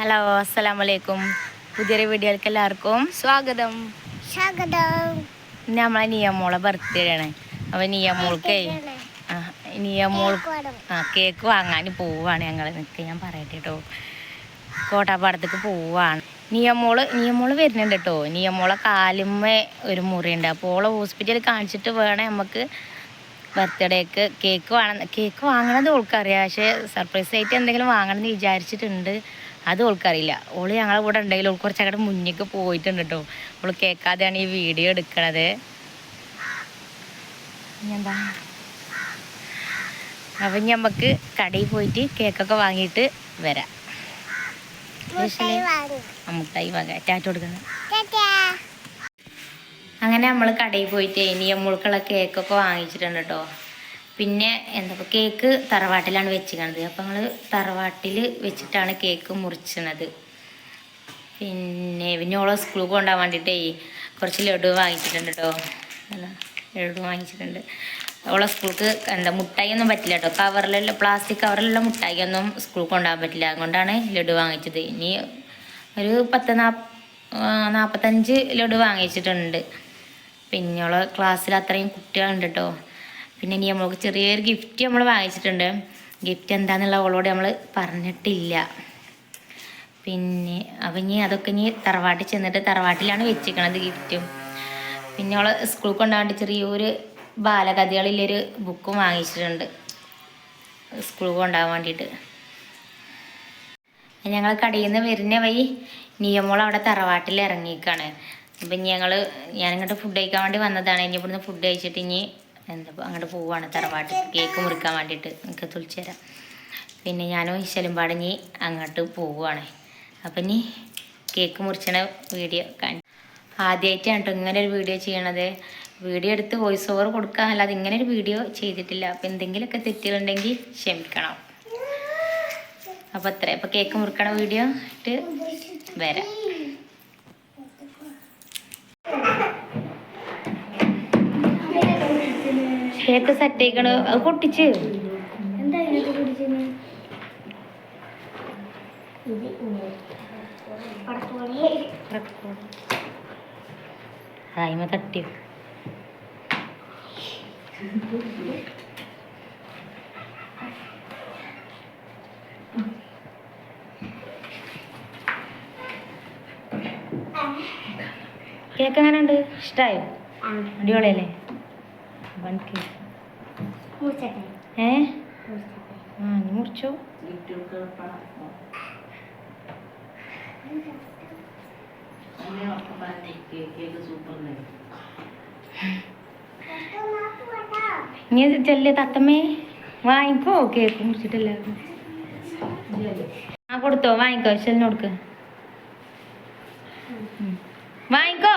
Hello അസ്സലാം വലൈക്കും പുതിയൊരു വീഡിയോയിലേക്ക് എല്ലാവർക്കും സ്വാഗതം. സ്വാഗതം. ഇന്ന് നമ്മളെ നിയമോളെ ബർത്ത്ഡേ ആണ്. അപ്പോൾ നിയമോൾക്കേ നിയമോൾ ആ കേക്ക് വാങ്ങാൻ പോവാണ് ഞങ്ങൾ നിൽക്കുക ഞാൻ പറയട്ടെ കേട്ടോ കോട്ടാപ്പാടത്തേക്ക് പോവാണ്. നിയമോൾ നിയമോൾ വരുന്നുണ്ട് കേട്ടോ നിയമോളെ കാലുമ്മ ഒരു മുറിയുണ്ട്. അപ്പോൾ ഓളെ ഹോസ്പിറ്റലിൽ കാണിച്ചിട്ട് വേണം നമുക്ക് ബർത്ത്ഡേക്ക് കേക്ക് വാങ്ങണം കേക്ക് വാങ്ങണത് ഓൾക്കറിയാം. പക്ഷേ സർപ്രൈസ് ആയിട്ട് എന്തെങ്കിലും വാങ്ങണം എന്ന് വിചാരിച്ചിട്ടുണ്ട്. അത് ഓൾക്കറിയില്ല. ഓൾ ഞങ്ങളെ കൂടെ ഉണ്ടെങ്കിൽ ഓൾ കുറച്ച് അങ്ങോട്ട് മുന്നേക്ക് പോയിട്ടുണ്ട് കേട്ടോ ഓൾ കേൾക്കാതെയാണ് ഈ വീഡിയോ എടുക്കണത്. എന്താ? അപ്പം നമുക്ക് കടയിൽ പോയിട്ട് കേക്കൊക്കെ വാങ്ങിയിട്ട് വരാം. മുട്ടായി വാങ്ങി. ടാറ്റ അങ്ങനെ നമ്മൾ കടയിൽ പോയിട്ട് ഇനി നമ്മൾക്കുള്ള കേക്കൊക്കെ വാങ്ങിച്ചിട്ടുണ്ട് കേട്ടോ പിന്നെ എന്താ കേക്ക് തറവാട്ടിലാണ് വെച്ചിരിക്കുന്നത് അപ്പം നമ്മൾ തറവാട്ടിൽ വെച്ചിട്ടാണ് കേക്ക് മുറിച്ചണത്. പിന്നെ പിന്നെ ഓളെ സ്കൂളിൽ കൊണ്ടുപോകാൻ വേണ്ടിയിട്ടേ കുറച്ച് ലഡു വാങ്ങിച്ചിട്ടുണ്ട് കേട്ടോ ലഡു വാങ്ങിച്ചിട്ടുണ്ട്. ഓളെ സ്കൂൾക്ക് എന്താ മുട്ടായി ഒന്നും പറ്റില്ല കേട്ടോ കവറിലുള്ള പ്ലാസ്റ്റിക് കവറിലുള്ള മുട്ടായി ഒന്നും സ്കൂളിൽ കൊണ്ടുപോകാൻ പറ്റില്ല. അതുകൊണ്ടാണ് ലഡു വാങ്ങിച്ചത്. ഇനി ഒരു പത്ത് നാപ്പ് നാൽപ്പത്തഞ്ച് ലഡു വാങ്ങിച്ചിട്ടുണ്ട്. പിന്നെ അവളെ ക്ലാസ്സിൽ അത്രയും കുട്ടികളുണ്ട് കേട്ടോ പിന്നെ ഇനി നമ്മൾക്ക് ചെറിയൊരു ഗിഫ്റ്റ് നമ്മൾ വാങ്ങിച്ചിട്ടുണ്ട്. ഗിഫ്റ്റ് എന്താണെന്നുള്ള അവളോട് നമ്മൾ പറഞ്ഞിട്ടില്ല. പിന്നെ അപ്പം ഇനി അതൊക്കെ ഇനി തറവാട്ടിൽ ചെന്നിട്ട് തറവാട്ടിലാണ് വെച്ചിരിക്കണത് ഗിഫ്റ്റും പിന്നെ അവൾ സ്കൂളിൽ കൊണ്ടാണ്ട് ചെറിയൊരു ബാലകഥകളിലൊരു ബുക്കും വാങ്ങിച്ചിട്ടുണ്ട്. സ്കൂളിൽ കൊണ്ടുപോകാൻ വേണ്ടിയിട്ട്. ഞങ്ങൾ കടയിൽ നിന്ന് വരുന്ന വഴി നിയമോൾ അവിടെ തറവാട്ടിൽ ഇറങ്ങിയിരിക്കുകയാണ് അപ്പം ഞങ്ങൾ ഞാനിങ്ങോട്ട് ഫുഡ് കഴിക്കാൻ വേണ്ടി വന്നതാണ്. ഇനി ഇവിടുന്ന് ഫുഡ് കഴിച്ചിട്ട് ഇനി എന്താ അങ്ങോട്ട് പോവാണ് തറവാട്ട് കേക്ക് മുറിക്കാൻ വേണ്ടിയിട്ട് എനിക്ക് തുളിച്ചു തരാം. പിന്നെ ഞാനും ഈശ്വലും ഇനി അങ്ങോട്ട് പോവുകയാണ് അപ്പം ഇനി കേക്ക് മുറിച്ചണ വീഡിയോ കാണി ആദ്യമായിട്ടാണ് കേട്ടോ ഇങ്ങനെ ഒരു വീഡിയോ ചെയ്യണത്. വീഡിയോ എടുത്ത് വോയിസ് ഓവർ കൊടുക്കുക അല്ലാതെ ഇങ്ങനെ ഒരു വീഡിയോ ചെയ്തിട്ടില്ല. അപ്പം എന്തെങ്കിലുമൊക്കെ തെറ്റുകളുണ്ടെങ്കിൽ ക്ഷമിക്കണം. അപ്പോൾ അത്ര. അപ്പോൾ കേക്ക് മുറിക്കണ വീഡിയോ ഇട്ട് വരാം. കേക്ക് സെറ്റ് ആയിക്കണ് അത് പൊട്ടിച്ച്. എന്താ. അതായ്മ തട്ടി. കേക്ക് എങ്ങനെയുണ്ട്? ഇഷ്ടായോ? ഇഷ്ടമായോ അടിപൊളിയല്ലേ? One cake? ഏ. ആ നീ മുറിച്ചോ നീ ചെല്ലേ തത്തമ്മേ. വാങ്ങിക്കോ കേക്ക് മുറിച്ചിട്ടില്ല ആ കൊടുത്തോ വാങ്ങിക്കോ ശെല്ലിന് കൊടുക്ക്. വാങ്ങിക്കോ?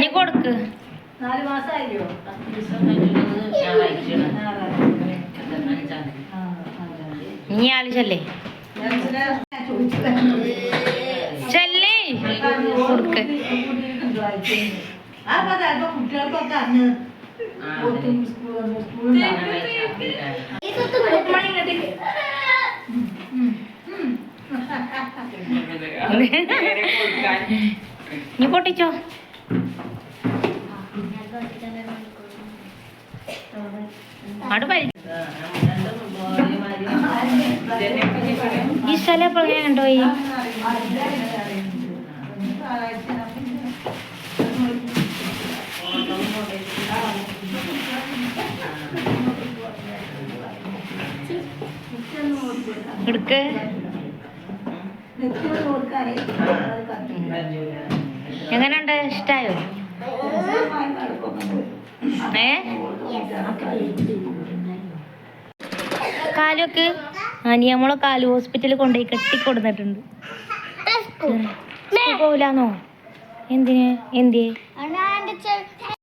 നീ കൊടുക്ക്. നാല് മാസമായില്ലോ നീ ആൾ ചെല്ലേ? ചെല്ലേ? കൊടുക്ക്. കുട്ടികൾക്കൊക്കെ അന്ന് സ്കൂളിൽ. നീ പൊട്ടിച്ചോ ഈ സ്ഥലം എപ്പോൾ ഞാൻ കണ്ടോയി എടുക്ക്. എങ്ങനെയുണ്ട്? ഇഷ്ടായോ? ഏ? കാലൊക്കെ അനിയമ്മളെ കാൽ ഹോസ്പിറ്റലിൽ കൊണ്ടുപോയി കെട്ടിക്കൊടുന്നിട്ടുണ്ട്. പോവില്ലാന്നോ എന്തിന്? എന്തിയെ?